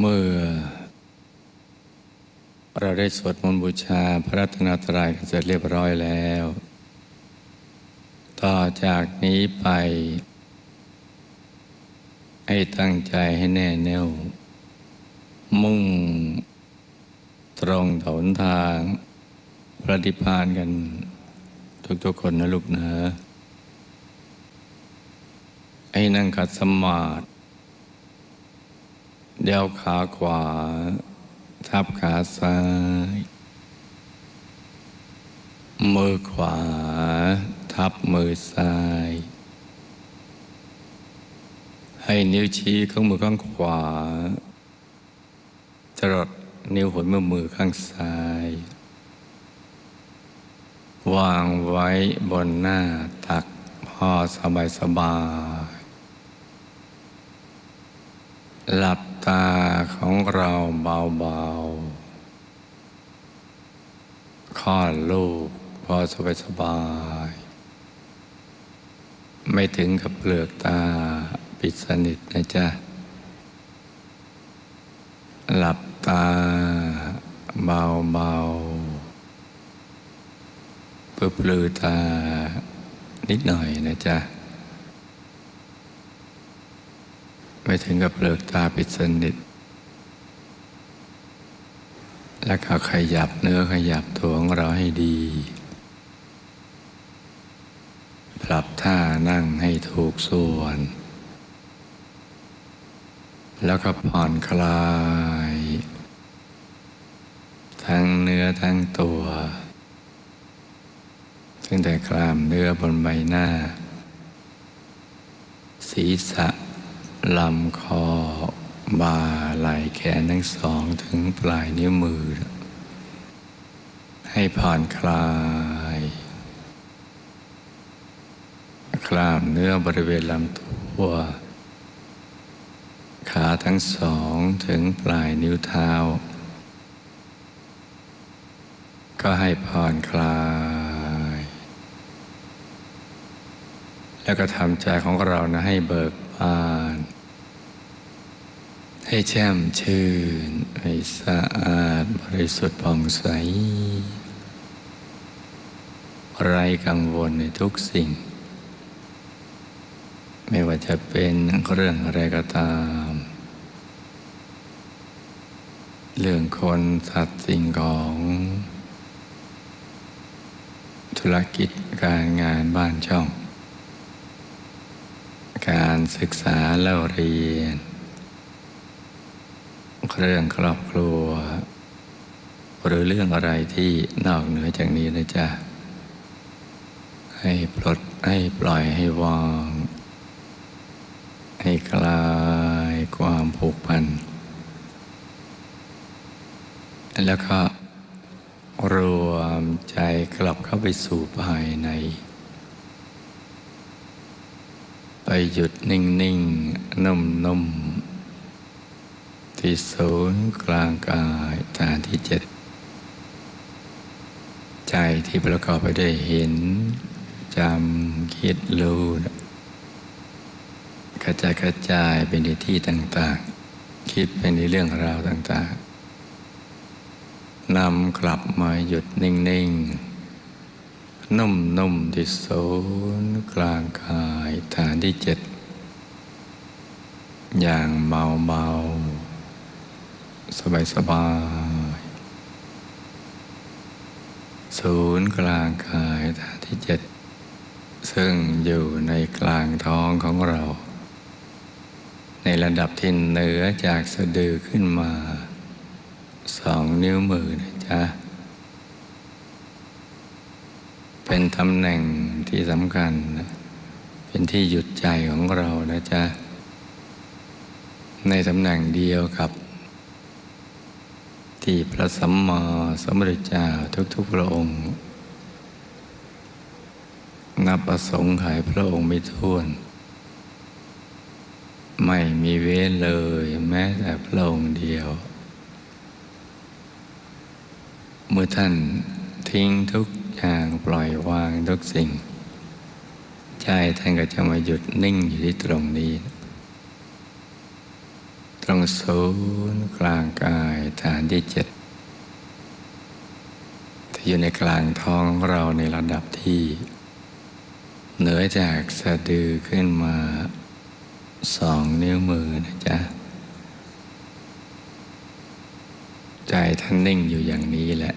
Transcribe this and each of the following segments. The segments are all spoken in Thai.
เมื่อ เราได้สวดมนต์บูชาพระรัตนตรัยกันเสร็จเรียบร้อยแล้ว ต่อจากนี้ไป ให้ตั้งใจให้แน่แน่ว มุ่ง ตรงถนทาง พระนิพพานกัน ทุกๆคนนะลูกนะให้นั่งขัดสมาธิ เดี่ยวขาขวา ทับขาซ้าย มือขวา ทับมือซ้าย ให้นิ้วชี้ข้างมือข้างขวาจรดนิ้วหัวแม่มือข้างซ้าย วางไว้บนหน้าตักพ่อสบายสบาย หลับ ตาของเราเบาๆคลอดลูกพอสบายสบาย ไม่ถึงกับเปลือกตาปิดสนิทนะจ๊ะ หลับตาเบาๆเปลือตานิดหน่อยนะจ๊ะ ไม่ถึงกับเปลือกตาปิดสนิท แล้วก็ขยับเนื้อขยับตัวของเราให้ดี ปรับท่านั่งให้ถูกส่วน แล้วก็ผ่อนคลาย ทั้งเนื้อทั้งตัวตั้งแต่กล้ามเนื้อบนใบหน้า ศีรษะ ลำคอบ่าไหล่แขนทั้งสองถึงปลายนิ้วมือ ให้ผ่อนคลาย กล้ามเนื้อบริเวณลำตัว ขาทั้งสองถึงปลายนิ้วเท้า ก็ให้ผ่อนคลาย แล้วก็ทำใจของเรานะให้เบิกบาน ให้แช่มชื่น ให้สะอาดบริสุทธิ์ผ่องใส ไร้กังวลในทุกสิ่ง ไม่ว่าจะเป็นเรื่องอะไรก็ตาม เรื่องคนสัตว์สิ่งของ ธุรกิจการงานบ้านช่อง การศึกษาเล่าเรียน เรื่องครอบครัว หรือเรื่องอะไรที่นอกเหนือจากนี้นะจ๊ะ ให้ปลดให้ปล่อยให้วาง ให้คลายความผูกพัน แล้วก็รวมใจกลับเข้าไปสู่ภายใน ไปหยุดนิ่งนิ่งนุ่มนุ่ม ที่ศูนย์กลางกายฐานที่เจ็ดใจที่ประกอบไปด้วยเห็นจำคิดรู้กระจายกระจายไปในที่ต่างๆ คิดไปในเรื่องราวต่างๆนำกลับมาหยุดนิ่งๆ นุ่มๆที่ศูนย์กลางกายฐานที่เจ็ดอย่างเบาเบา สบายสบายๆศูนย์กลางกายฐานที่เจ็ดซึ่งอยู่ในกลางท้องของเรา ในระดับที่เหนือจากสะดือขึ้นมาสองนิ้วมือนะจ๊ะ เป็นตำแหน่งที่สำคัญนะเป็นที่หยุดใจของเรานะจ๊ะ ในตำแหน่งเดียวกับ ที่พระสัมมาสัมพุทธเจ้าทุกๆพระองค์ นับประสงค์ขายพระองค์ไม่ท้วน ไม่มีเว้นเลยแม้แต่พระองค์เดียว เมื่อท่านทิ้งทุกอย่างปล่อยวางทุกสิ่ง ใจท่านก็จะมาหยุดนิ่งอยู่ที่ตรงนี้ ตรงรงศูนย์กลางกายฐานที่เจ็ดที่อยู่ในกลางท้องเราในระดับที่ เหนือจากสะดือขึ้นมาสองนิ้วมือนะจ๊ะ ใจท่านนิ่งอยู่อย่างนี้แหละ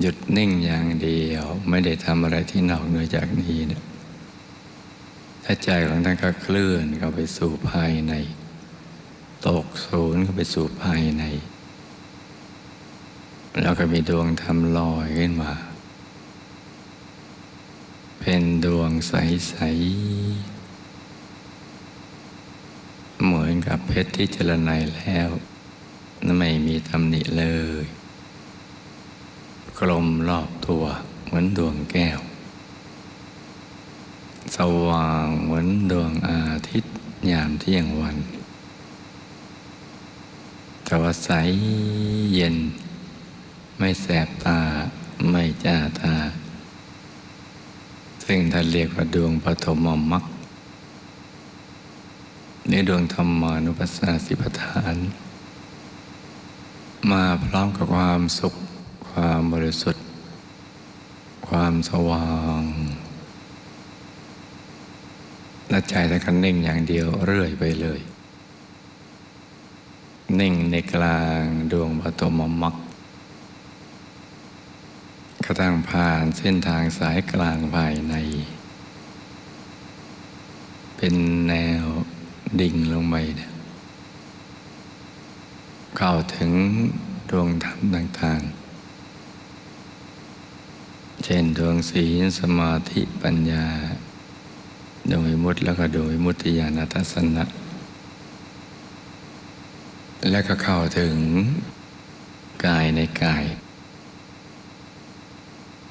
หยุดนิ่งอย่างเดียวไม่ได้ทำอะไรที่นอกเหนือจากนี้เนะ ถ้าใจของท่านก็เคลื่อนเข้าไปสู่ภายใน ตกศูนย์เข้าไปสู่ภายใน แล้วก็มีดวงธรรมลอยขึ้นมา เป็นดวงใส ๆ เหมือนกับเพชรที่เจรไนแล้วไม่มีตำหนิเลย กลมรอบตัวเหมือนดวงแก้ว สว่างเหมือนดวงอาทิตย์ยามเที่ยงวันแต่ว่าใสเย็น ไม่แสบตาไม่จ้าตา ซึ่งท่านเรียกว่าดวงปฐมมรรคในดวงธรรมานุปัสสนาสิปทาน มาพร้อมกับความสุข ความบริสุทธิ์ ความสว่าง และใจท่านก็นิ่งอย่างเดียวเรื่อยไปเลย นิ่งในกลางดวงปฐมมรรคกระทั่งผ่านเส้นทางสายกลางภายใน เป็นแนวดิ่งลงไปเนี่ยเข้าถึงดวงธรรมต่างๆ เช่นดวงศีลสมาธิปัญญา ดวงวิมุตติแล้วก็ดวงวิมุตติญาณทัศนะ และก็เข้าถึงกายในกาย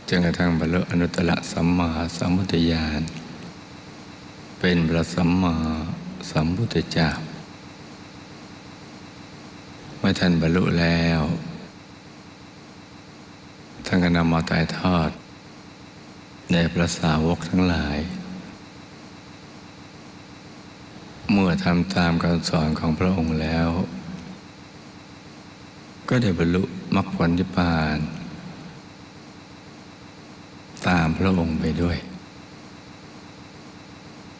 จนกระทั่งบรรลุอนุตตรสัมมาสัมพุทธญาณเป็นพระสัมมาสัมพุทธเจ้าเมื่อท่านบรรลุแล้วท่านก็นำมาถ่ายทอดในพระสาวกทั้งหลาย เมื่อทำตามคำสอนของพระองค์แล้ว ก็ได้บรรลุมรรคผลนิพพาน ตามพระองค์ไปด้วย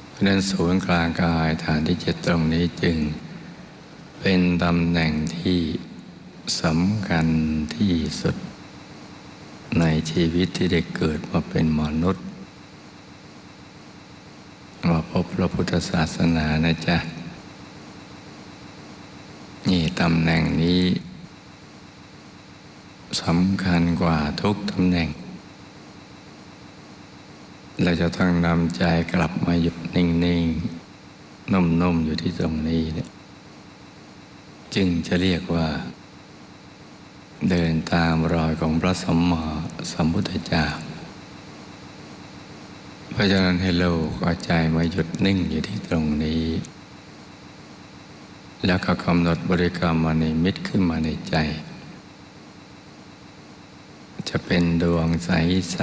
เพราะนั้นศูนย์กลางกายฐานที่เจ็ดตรงนี้จึง เป็นตำแหน่งที่สำคัญที่สุด ในชีวิตที่ได้เกิดมาเป็นมนุษย์ บพระพุทธศาสนานะจ๊ะ นี่ตำแหน่งนี้สำคัญกว่าทุกตำแหน่ง เราจะต้องนำใจกลับมาหยุดนิ่งๆ นุ่มๆ อยู่ที่ตรงนี้เนี่ยจึงจะเรียกว่า เดินตามรอยของพระสัมมาสัมพุทธเจ้า เพราะฉะนั้นให้เราก็ใจมาหยุดนิ่งอยู่ที่ตรงนี้ แล้วก็กำหนดบริกรรมมาในมิตรขึ้นมาในใจ จะเป็นดวงใส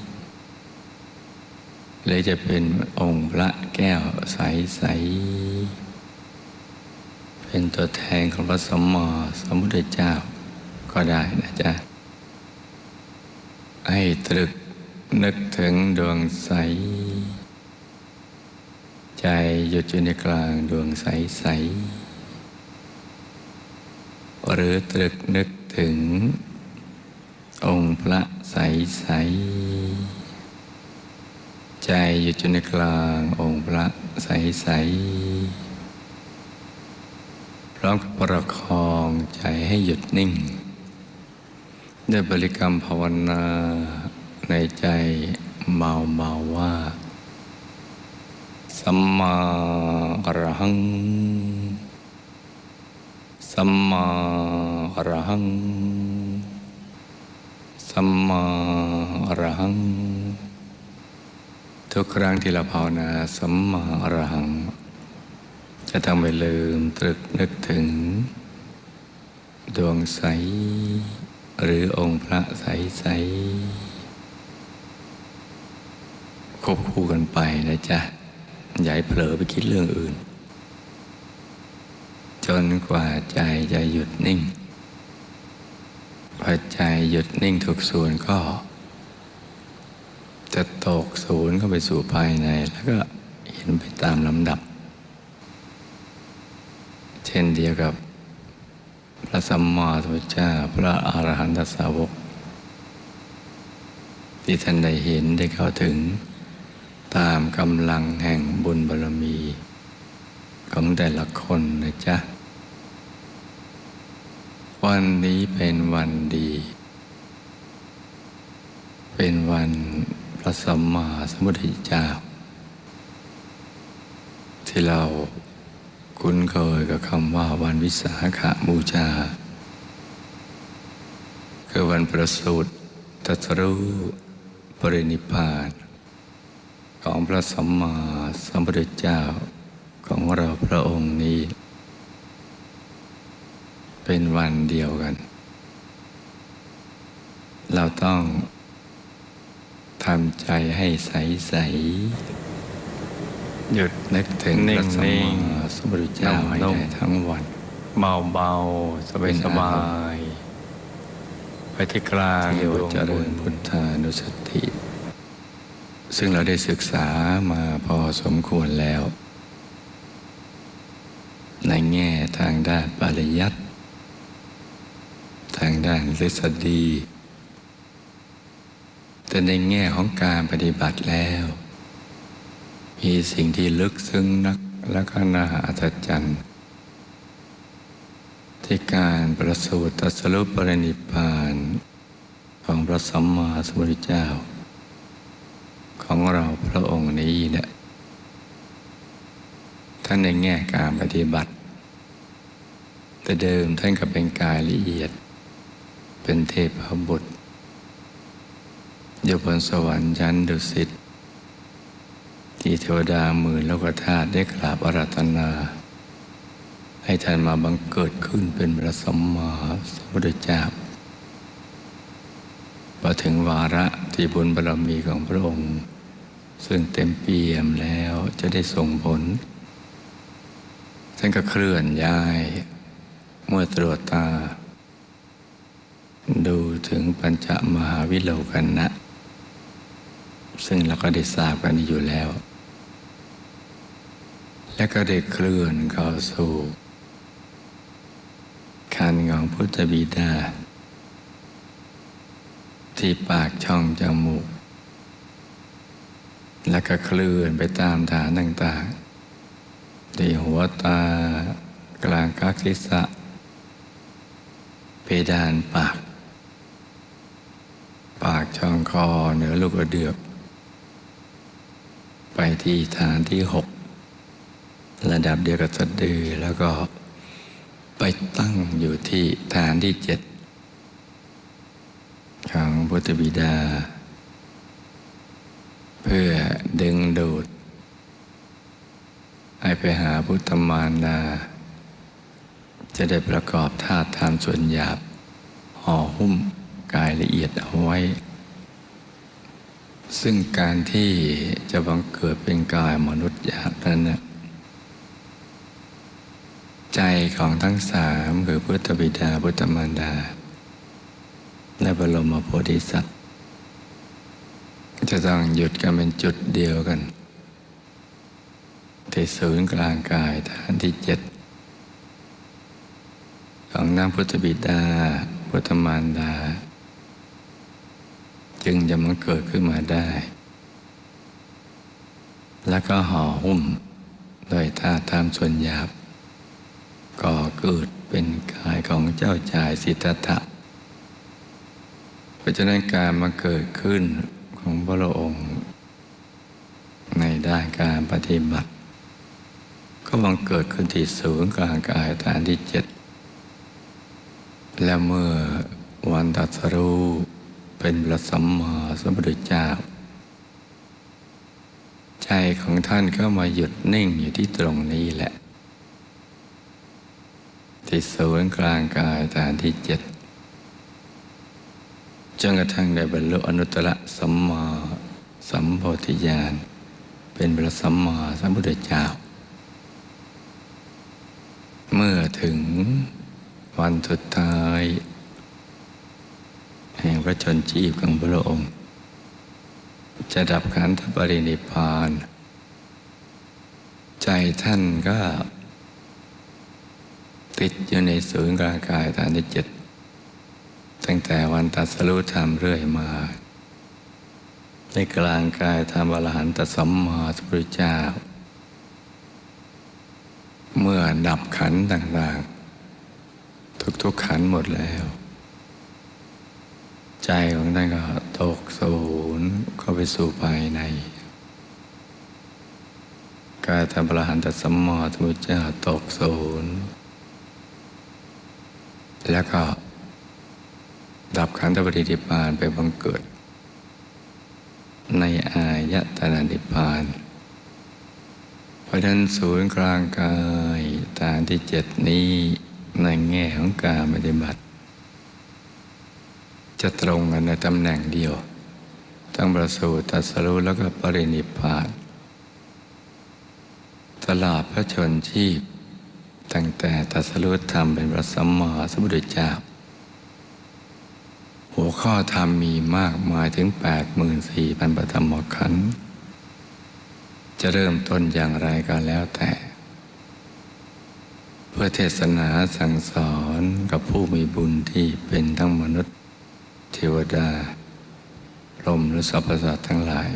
ๆหรือจะเป็นองค์พระแก้วใสๆเป็นตัวแทนของพระสมมาสมุทธเจ้าก็ได้นะจ๊ะให้ตรึก นึกถึงดวงใส ใจหยุดอยู่ในกลางดวงใสๆหรือตรึกนึกถึง องค์พระใสๆใจหยุดอยู่ในกลางองค์พระใสๆพร้อมกับประคองใจให้หยุดนิ่งด้วยบริกรรมภาวนา ในใจเมาเมาๆว่า สัมมาอรหัง สัมมาอรหัง สัมมาอรหัง ทุกครั้งที่เราภาวนาสัมมาอรหัง จะทำให้ลืมตรึกนึกถึง ดวงใส หรือองค์พระใสใส ควบคู่กันไปนะจ๊ะอย่าให้เผลอไปคิดเรื่องอื่น จนกว่าใจจะหยุดนิ่งพอใจหยุดนิ่งถูกศูนก็ จะตกศูนย์เข้าไปสู่ภายใน แล้วก็เห็นไปตามลำดับ เช่นเดียวกับพระสัมมาสัมพุทธเจ้าพระอรหันตสาวกที่ท่านได้เห็นได้เข้าถึง ตามกำลังแห่งบุญบารมี ของแต่ละคนนะจ๊ะ วันนี้เป็นวันดี เป็นวันพระสัมมาสัมพุทธเจ้า ที่เราคุ้นเคยกับคำว่าวันวิสาขบูชาคือวันประสูติตรัสรู้ปรินิพพาน ของพระสัมมาสัมพุทธเจ้าของเราพระองค์นี้ เป็นวันเดียวกัน เราต้องทำใจให้ใสใสๆหยุดนึกถึงพระสัมมาสัมพุทธเจ้าให้ได้ทั้งวัน เบาเบาๆสบายสบายๆไปที่กลางเรียกดว่าวงเจริบุญญพุทธานุสติ ซึ่งเราได้ศึกษามาพอสมควรแล้ว ในแง่ทางด้านปริยัติทางด้านทฤษฎี แต่ในแง่ของการปฏิบัติแล้ว มีสิ่งที่ลึกซึ้งนักและก็น่าอัศจรรย์ที่การประสูติตรัสรุปปรินิพพานของพระสัมมาสัมพุทธเจ้า ของเราพระองค์นี้เนี่ยท่านในแง่การปฏิบัติ แต่เดิมท่านก็เป็นกายละเอียด เป็นเทพบุตรอยู่บนสวรรค์ชั้นดุสิตที่เทวดาหมื่นโลกธาตุได้กราบอาราธนา ให้ท่านมาบังเกิดขึ้นเป็นพระสัมมาสัมพุทธเจ้า พอถึงวาระที่บุญบารมีของพระองค์ ซึ่งเต็มเปี่ยมแล้วจะได้ส่งผลท่านก็เคลื่อนย้าย เมื่อตรวจตา ดูถึงปัญจมหาวิโลกันนะ ซึ่งเราก็ได้ทราบกันอยู่แล้ว และก็ได้เคลื่อนเข้าสู่คันของพุทธบิดา ที่ปากช่องจมูก แล้วก็เคลื่อนไปตามฐานต่างๆที่หัวตากลางกักศีรษะ เพดานปาก ปากช่องคอเหนือลูกกระเดือก ไปที่ฐานที่หกระดับเดียวกับสะดือแล้วก็ไปตั้งอยู่ที่ฐานที่เจ็ด ของพุทธบิดา เพื่อดึงดูด ให้ไปหาพุทธมารดา จะได้ประกอบธาตุธรรมส่วนหยาบห่อหุ้มกายละเอียดเอาไว้ ซึ่งการที่จะบังเกิดเป็นกายมนุษย์หยาบนั้นนะใจของทั้งสามคือพุทธบิดาพุทธมารดา และบรมโพธิสัตว์ จะต้องหยุดกันเป็นจุดเดียวกัน ที่ศูนย์กลางกายฐานที่เจ็ดของนางพุทธบิดา พุทธมารดา จึงจะมันเกิดขึ้นมาได้ แล้วก็ห่อหุ้มโดยท่าทามส่วนหยาบก่อเกิดเป็นกายของเจ้าชายสิทธัตถะ เพราะฉะนั้นการมาเกิดขึ้นของพระองค์ ในด้านการปฏิบัติ ก็บังเกิดขึ้นที่ศูนย์กลางกายฐานที่เจ็ดและเมื่อวันตัสรู้เป็นพระสัมมาสัมพุทธเจ้า ใจของท่านก็มาหยุดนิ่งอยู่ที่ตรงนี้แหละ ที่ศูนย์กลางกายฐานที่เจ็ด จนกระทั่งได้บรรลุอนุตตรสัมมาสัมโพธิญาณ เป็นพระสัมมาสัมพุทธเจ้า เมื่อถึงวันสุดท้าย แห่งพระชนชีพของพระองค์ จะดับขันธปรินิพพาน ใจท่านก็ ติดอยู่ในศูนย์กลางกายฐานที่เจ็ด ตั้งแต่วันตัดสรุธรรมเรื่อยมา ในกลางกายธรรมอรหันตสัมมาสัมพุทธเจ้า เมื่อดับขันต่างๆ ทุกๆขันหมดแล้ว ใจของท่านก็ตกศูนย์เข้าไปสู่ภายใน กายธรรมอรหันตสัมมาสัมพุทธเจ้าตกศูนย์แล้วก็ ดับขันธปรินิพานไปบังเกิด ในอายตนะนิพพานเพราะฉะนั้นศูนย์กลางกายฐานที่เจ็ดนี้ในแง่ของการปฏิบัติ จะตรงกันในตำแหน่งเดียวทั้งประสูติตรัสรู้แล้วก็ปรินิพพาน ตลอดพระชนชีพ ตั้งแต่ตรัสรู้ธรรมเป็นพระสัมมาสัมพุทธเจ้า หัวข้อธรรมมีมากมายถึง 84,000ประธรรมขันธ์จะเริ่มต้นอย่างไรก็แล้วแต่ เพื่อเทศนาสั่งสอนกับผู้มีบุญที่เป็นทั้งมนุษย์ เทวดาลมหรือสรรพสัตว์ทั้งหลาย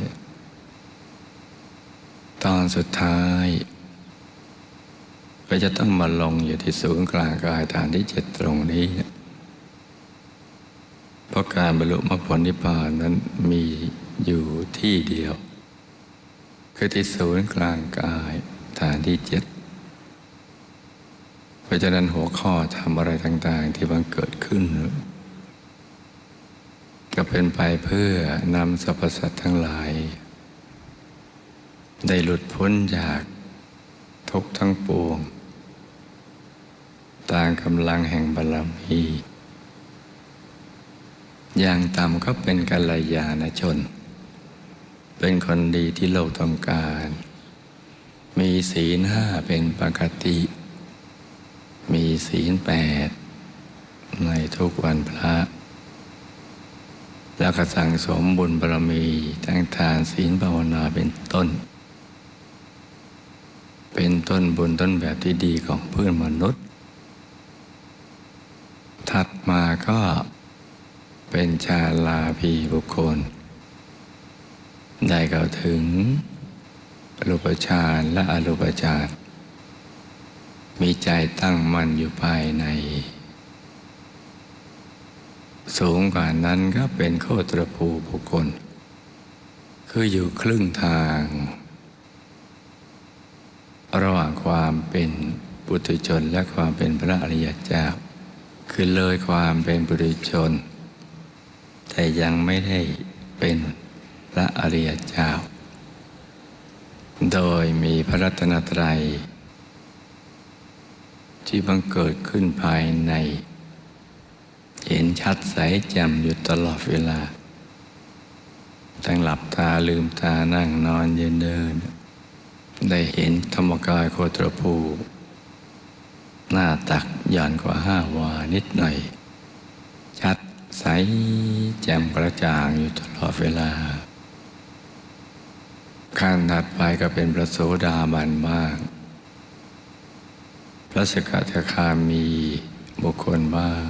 ตอนสุดท้าย ก็จะต้องมาลงอยู่ที่ศูนย์กลางกายฐานที่เจ็ดตรงนี้ เพราะการบรรลุมรรคผลนิพพานนั้นมีอยู่ที่เดียว คือที่ศูนย์กลางกายฐานที่เจ็ดเพราะฉะนั้นหัวข้อทำอะไรต่าง ๆ ที่บังเกิดขึ้น ก็เป็นไปเพื่อนำสรรพสัตว์ทั้งหลาย ได้หลุดพ้นจากทุกทั้งปวง ตามกำลังแห่งบารมี อย่างต่ำก็เป็นกัลยาณชน เป็นคนดีที่โลกต้องการ มีศีลห้าเป็นปกติ มีศีลแปดในทุกวันพระ แล้วก็สั่งสมบุญบารมีทั้งทานศีลภาวนาเป็นต้น เป็นต้นบุญต้นแบบที่ดีของเพื่อนมนุษย์ ถัดมาก็ เป็นชาลาภีบุคคล ได้เข้าถึงรูปฌานและอรูปฌานมีใจตั้งมั่นอยู่ภายใน สูงกว่านั้นก็เป็นโคตรภูบุคคล คืออยู่ครึ่งทาง ระหว่างความเป็นปุถุชนและความเป็นพระอริยเจ้า คือเลยความเป็นปุถุชน แต่ยังไม่ได้เป็นพระอริยเจ้า โดยมีพระรัตนตรัย ที่บังเกิดขึ้นภายใน เห็นชัดใสแจ่มอยู่ตลอดเวลาตั้งหลับตาลืมตานั่งนอนยืนเดิน ได้เห็นธรรมกายโคตรภูหน้าตักหย่อนกว่าห้าวานิดหน่อย ใสแจ่มกระจ่างอยู่ตลอดเวลา ขั้นถัดไปก็เป็นพระโสดาบันบ้างพระสกทาคามีบุคคลบ้าง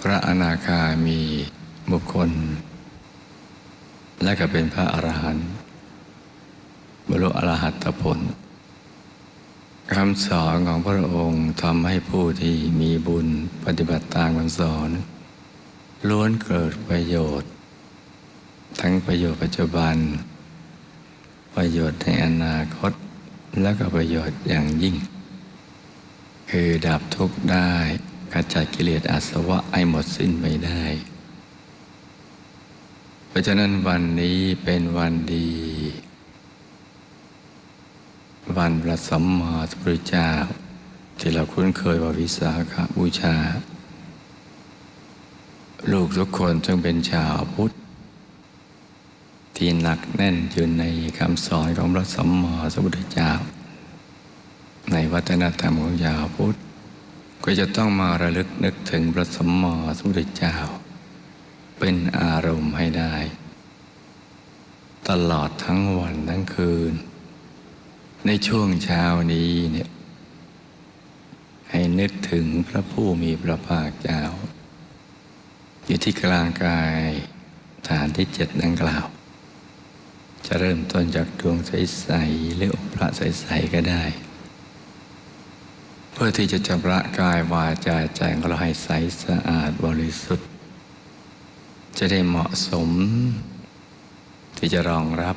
พระอนาคามีบุคคล และก็เป็นพระอรหันต์บรรลุอรหัตผล คำสอนของพระองค์ทำให้ผู้ที่มีบุญปฏิบัติตามคำสอน ล้วนเกิดประโยชน์ ทั้งประโยชน์ปัจจุบัน ประโยชน์ในอนาคต และก็ประโยชน์อย่างยิ่ง คือดับทุกข์ได้ขจัดกิเลสอาสวะให้หมดสิ้นไปได้ เพราะฉะนั้นวันนี้เป็นวันดี วันพระสัมมาสัมพุทธเจ้า ที่เราคุ้นเคยว่าวิสาขาบูชา ลูกทุกคนจึงเป็นชาวพุทธ ที่หนักแน่นอยู่ในคำสอนของพระสัมมาสัมพุทธเจ้า ในวัฒนธรรมของชาวพุทธ ก็จะต้องมาระลึกนึกถึงพระสัมมาสมุทรเจ้า เป็นอารมณ์ให้ได้ ตลอดทั้งวันทั้งคืน ในช่วงเช้านี้เนี่ยให้นึกถึงพระผู้มีพระภาคเจ้า อยู่ที่กลางกายฐานที่เจ็ดดังกล่าว จะเริ่มต้นจากดวงใสๆหรือองค์พระใสๆก็ได้ เพื่อที่จะชำระกายวาจาใจของเราให้ใสสะอาดบริสุทธิ์ จะได้เหมาะสม ที่จะรองรับ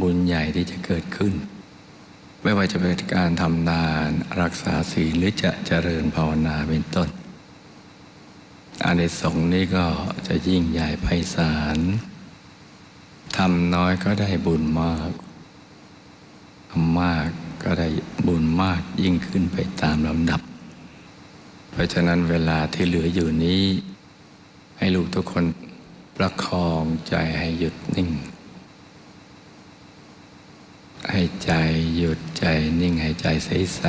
บุญใหญ่ที่จะเกิดขึ้น ไม่ว่าจะเป็นการทำทานรักษาศีลหรือจะเจริญภาวนาเป็นต้นอานิสงส์นี้ก็จะยิ่งใหญ่ไพศาลทำน้อยก็ได้บุญมากทำมากก็ได้บุญมากยิ่งขึ้นไปตามลำดับ เพราะฉะนั้นเวลาที่เหลืออยู่นี้ ให้ลูกทุกคนประคองใจให้หยุดนิ่ง ให้ใจหยุดใจนิ่งให้ใจใส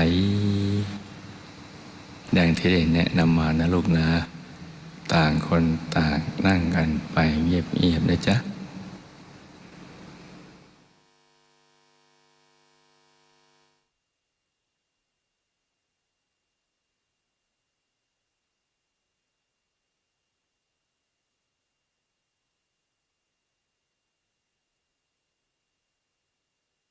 ๆดังที่ได้แนะนำมานะลูกนะ ต่างคนต่างนั่งกันไปเงียบๆนะจ๊ะ